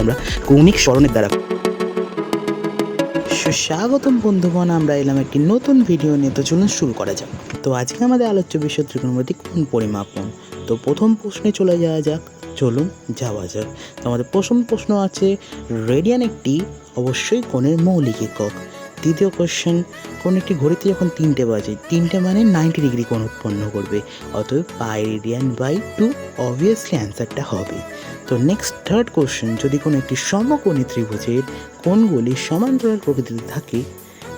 আমরা কৌণিক স্মরণের দ্বারা সুস্বাগতম বন্ধুগণ, আমরা এলাম একটি নতুন ভিডিও নিয়ে। তো চলুন শুরু করা যাক। তো আজকে আমাদের আলোচ্য বিষয় ত্রিকোণমিতিক কোন পরিমাপন? তো প্রথম প্রশ্নে চলে যাওয়া যাক। চলুন যাওয়া যাক। তো আমাদের প্রথম প্রশ্ন আছে রেডিয়ান একটি অবশ্যই কোণের মৌলিক একক। দ্বিতীয় কোশ্চেন কোন একটি ঘড়িতে যখন তিনটে বাজে, তিনটে মানে নাইনটি ডিগ্রি কোণ উৎপন্ন করবে, অতএব pi radian by two obviously অ্যান্সারটা হবে। তো নেক্সট থার্ড কোশ্চেন যদি কোনো একটি সমকোণী ত্রিভুজের কোণগুলি সমান্তরাল প্রকৃতিতে থাকে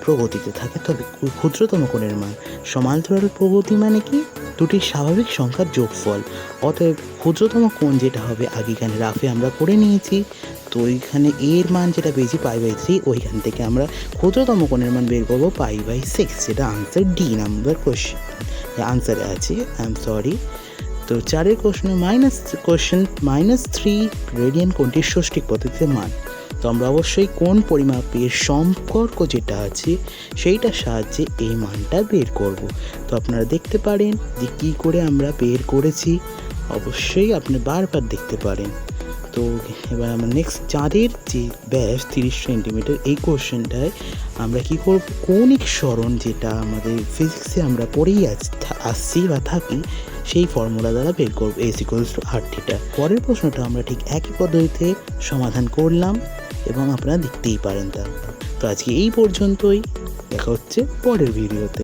প্রগতিতে থাকে, তবে ক্ষুদ্রতম কোণের মান সমান্তরাল প্রগতি মানে কি? দুটি স্বাভাবিক সংখ্যার যোগফল। অতএব ক্ষুদ্রতম কোণ যেটা হবে আগে এখানে রাফে আমরা করে নিয়েছি, তো ওইখানে এর মান যেটা পেয়েছি পাই বাই থ্রি ওইখান থেকে আমরা ক্ষুদ্রতম কোণের মান বের করব পাই বাই সিক্স যেটা আনসার ডি নাম্বার কোয়েশ্চেন আনসারে আছে আই এম সরি তো চারের question minus question minus three radian কোনটির ষষ্ঠিক পদ্ধতিতে মান। আমরা অবশ্যই কোন পরিমাপের সম্পর্ক যেটা আছে, সেইটার সাহায্যে এই মানটা বের করব। তো আপনারা দেখতে পারেন যে কী করে আমরা বের করেছি। অবশ্যই আপনি বারবার দেখতে পারেন। তো এবার আমরা নেক্সট চাঁদের যে ব্যাস তিরিশ সেন্টিমিটার, এই কোশ্চেনটায় আমরা কি করব? কৌণিক স্মরণ যেটা আমাদের ফিজিক্সে আমরা পড়েই আস- আসছি বা থাকি, সেই ফর্মুলা দ্বারা বের করব S equals to R theta পরের প্রশ্নটা আমরা ঠিক একই পদ্ধতিতে সমাধান করলাম। এবং আপনারা দেখতেই পারেন তা। তো আজকে এই পর্যন্তই। দেখা হচ্ছে পরের ভিডিওতে।